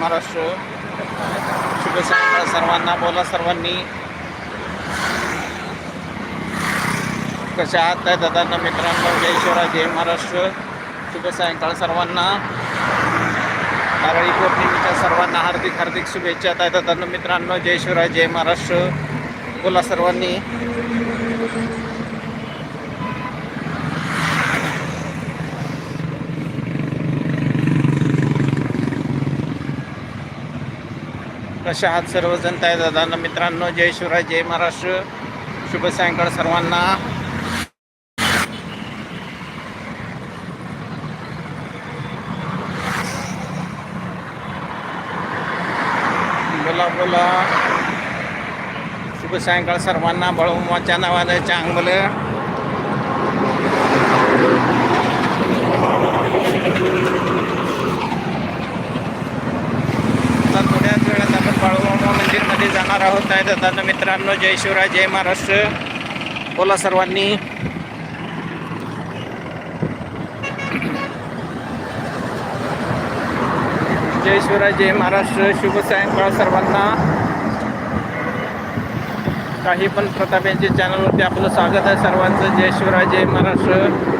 महाराष्ट्र. शुभ सायंकाळ सर्वांना. बोला सर्वांनी. कसे आहात? काय दादांना मित्रांनो जय शिवराय जय महाराष्ट्र. शुभ सायंकाळ सर्वांना. नारळी पौर्णिमेच्या सर्वांना हार्दिक हार्दिक शुभेच्छा. काय दादांना मित्रांनो जय शिवराय जय महाराष्ट्र. बोला सर्वांनी. कसे आहात सर्वजण? त्या दादांना मित्रांनो जय शिवराय जय महाराष्ट्र. शुभ सायंकाळ सर्वांना. बोला बोला. शुभ सायंकाळ सर्वांना. बळुमाच्या नावानं चांगलं. मंदिरमध्ये जाणार आहोत आहे. दादा मित्रांनो जय शिवराय जय महाराष्ट्र. बोला सर्वांनी. जय शिवराय जय महाराष्ट्र. शुभ सायंकाळ सर्वांना. काही पण प्रताप यांच्या चॅनलवरती आपलं स्वागत आहे सर्वांचं. जय शिवराय जय महाराष्ट्र.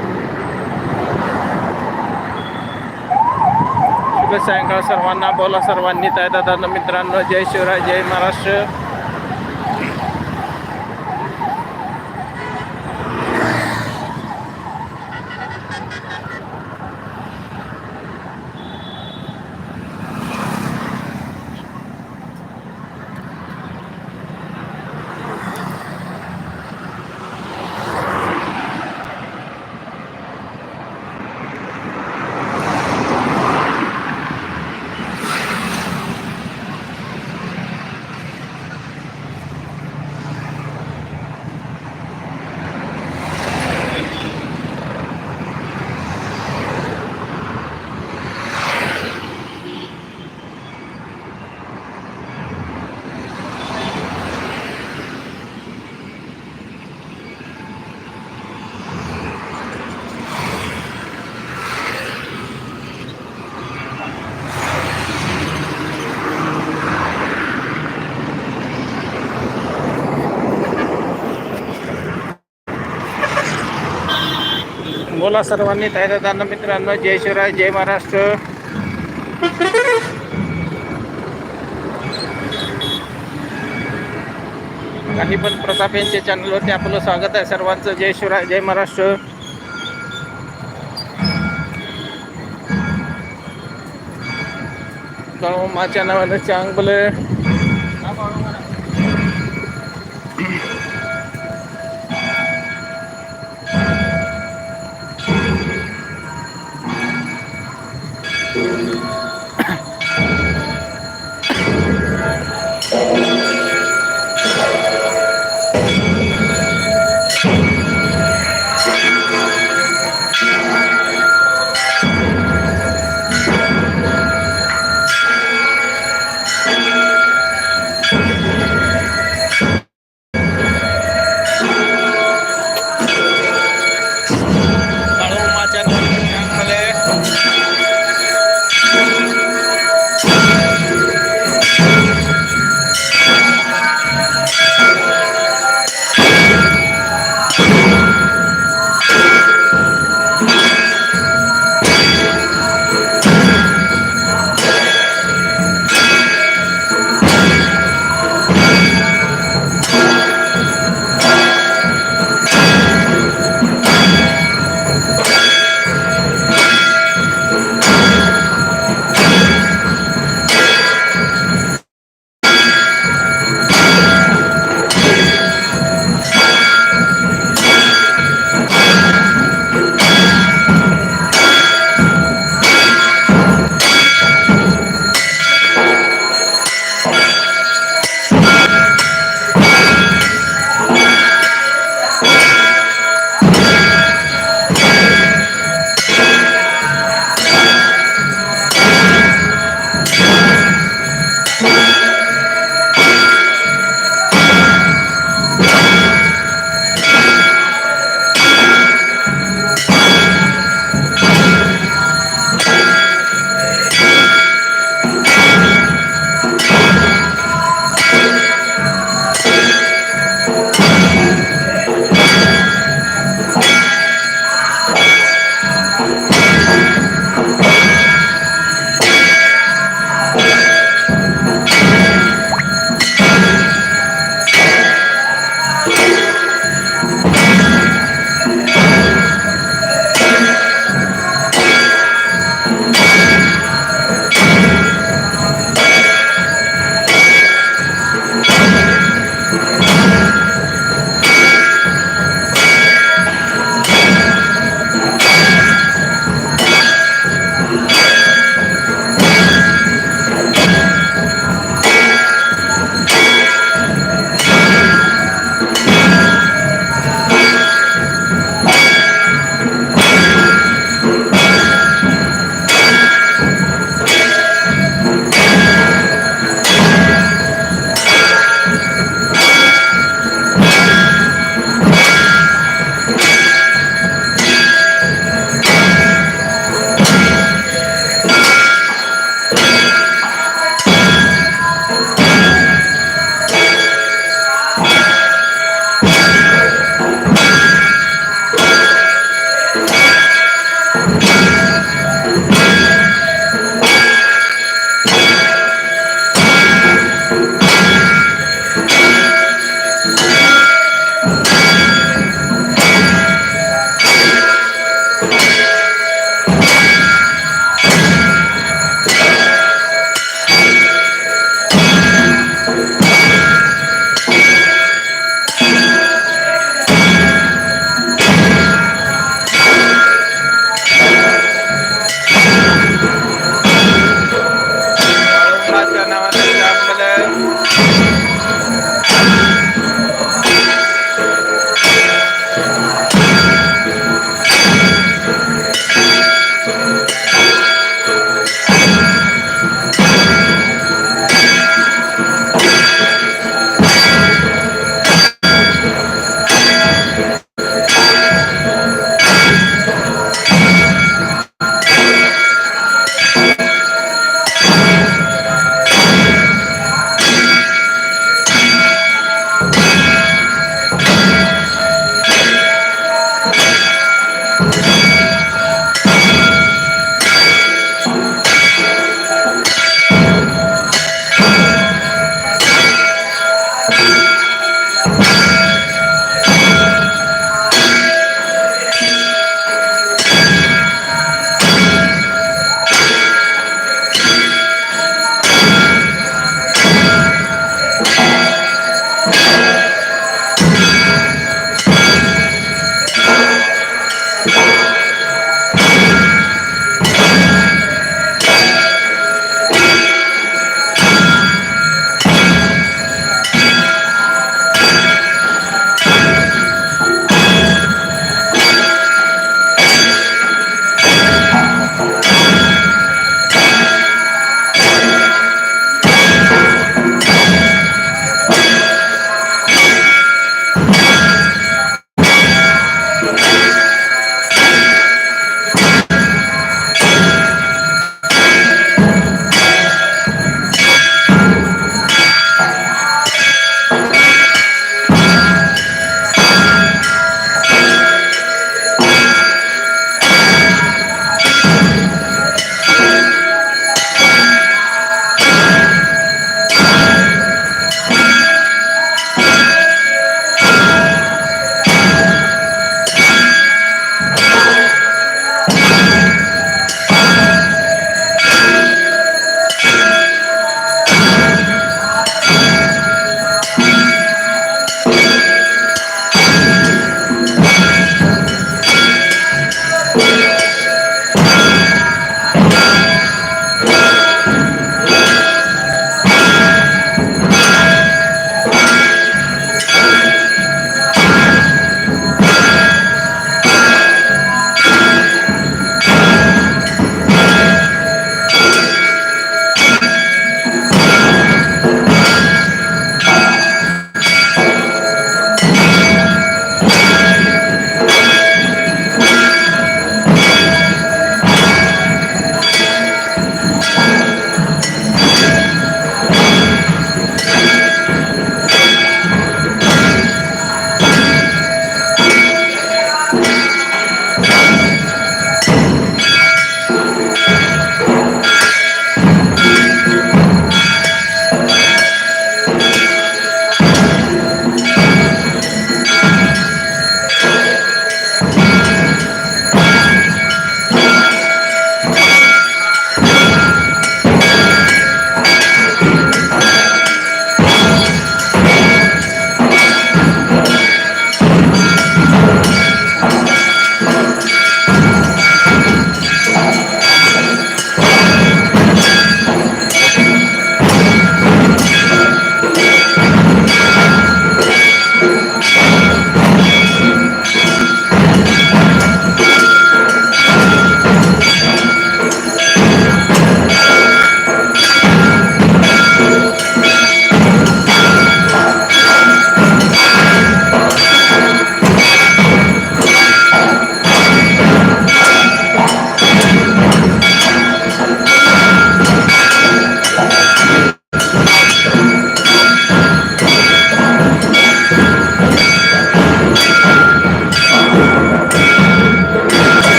शुभ सायंकाळ सर्वांना बोला सर्वांनी ताय दादा मित्रांनो जय शिवराय जय महाराष्ट्र. बोला सर्वांनी ताय मित्रांनो जय शिवराय जय महाराष्ट्र. काही पण प्रताप यांच्या चॅनलवरती आपलं स्वागत आहे. सर्वांचं जय शिवराय जय महाराष्ट्र. माझ्या नावानं चांगलं Yeah.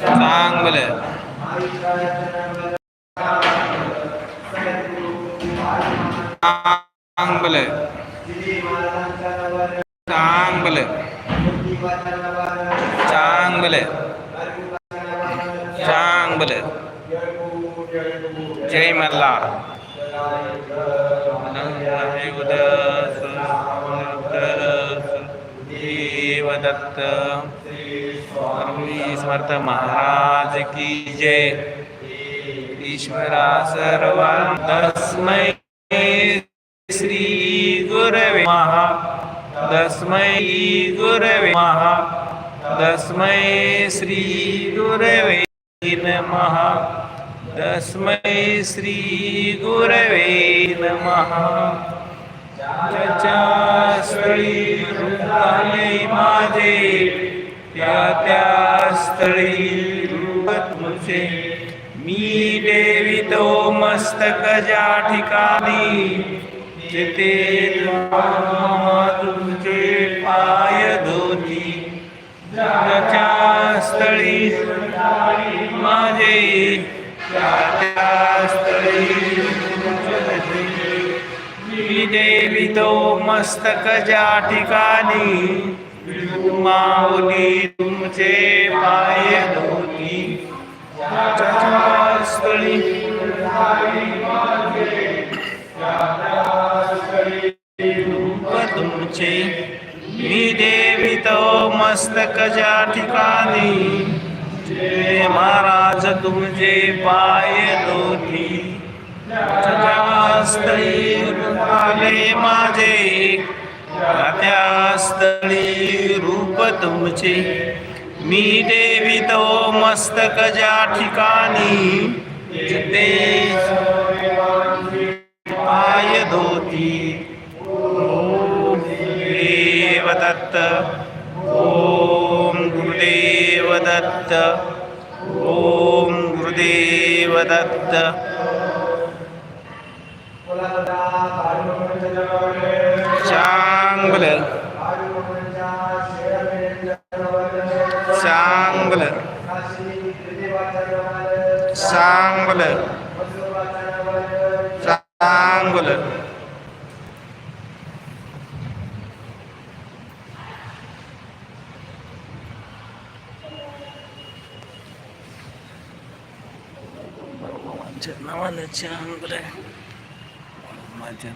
चांगलं समर्थ महाराज की जय. ईश्वरा सर्व तस्मै श्री गुरवे महा तस्मै गुरवे महा तस्मै श्री गुरवे नमः. तस्मै श्री गुरवे नमः. ज्याच्या स्थळी माझे त्या त्या स्थळी रूप तुमचे मी देवी तो मस्तक ज्या ठिकाणी जिथे तुमचे पाय धोती. ज्याच्या स्थळी माझे त्या त्या स्थळी मी देवितो मस्तक ज्या ठिकाणी माऊली तुमचे पाय धोती ज्याच्या स्थळी तुमचे. मी देवितो मस्तक ज्या ठिकाणी जे महाराज तुमचे पाय धोती स्थळी माझे. त्या स्थळी रूप तुमचे. मी देवितो मस्तक ज्या ठिकाणी पाय धोती. देव दत्त ओम गुरुदेव दत्त ओम गुरुदेव दत्त चांगलं चांगलं चांगलं चांगलं माझ्या नावानं चांगलं माझ्या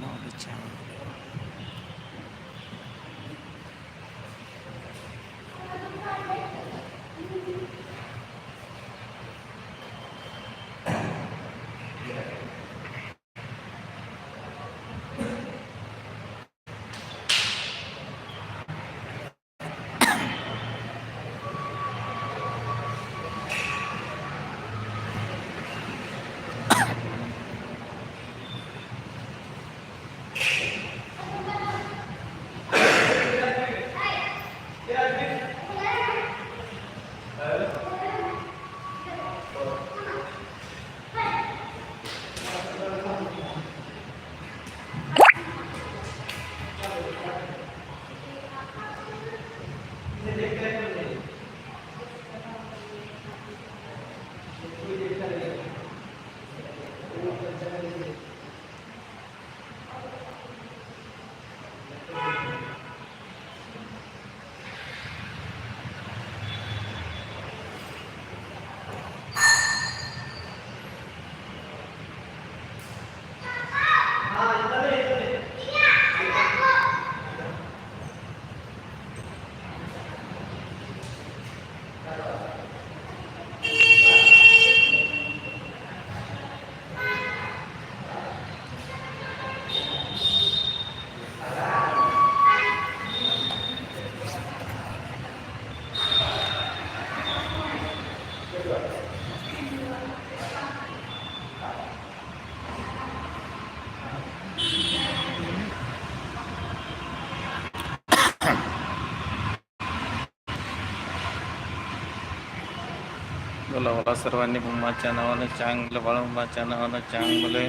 बोला बोला सर्वांनी बुंबाच्या नावानं चांगलं बाळुंबाच्या नावानं चांगलं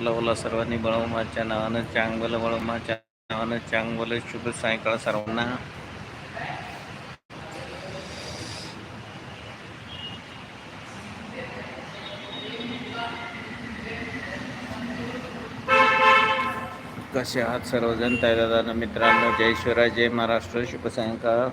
बोला बोला सर्वांनी बळवमाच्या नावानं चांग बोला बळवमाच्या नावानं चांग बोला शुभ सायंकाळ सर्वांना. कसे आहात सर्वजण? त्या दादा मित्रांनो जय शिवराय जय महाराष्ट्र शुभ सायंकाळ.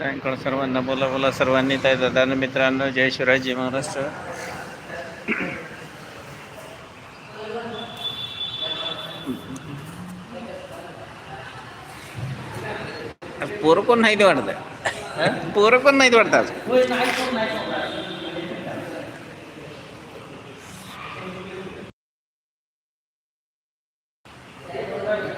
सायंकाळ सर्वांना बोला बोला. सर्वांनी ताई दादा मित्रांनो जय शिवराय जय महाराष्ट्र पोरं कोण नाही वाटत? पोरं कोण नाहीत वाटतात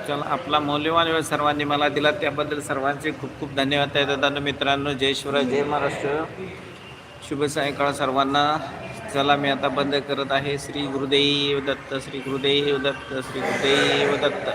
चला आपला मौल्यवान वेळ सर्वांनी मला दिला. त्याबद्दल सर्वांचे खूप खूप धन्यवाद. आहे दादा मित्रांनो जय शिवराय जय महाराष्ट्र. शुभ सायंकाळ सर्वांना. चला मी आता बंद करत आहे. श्री गुरुदेव दत्त श्री गुरुदेव दत्त श्री गुरुदेव दत्त.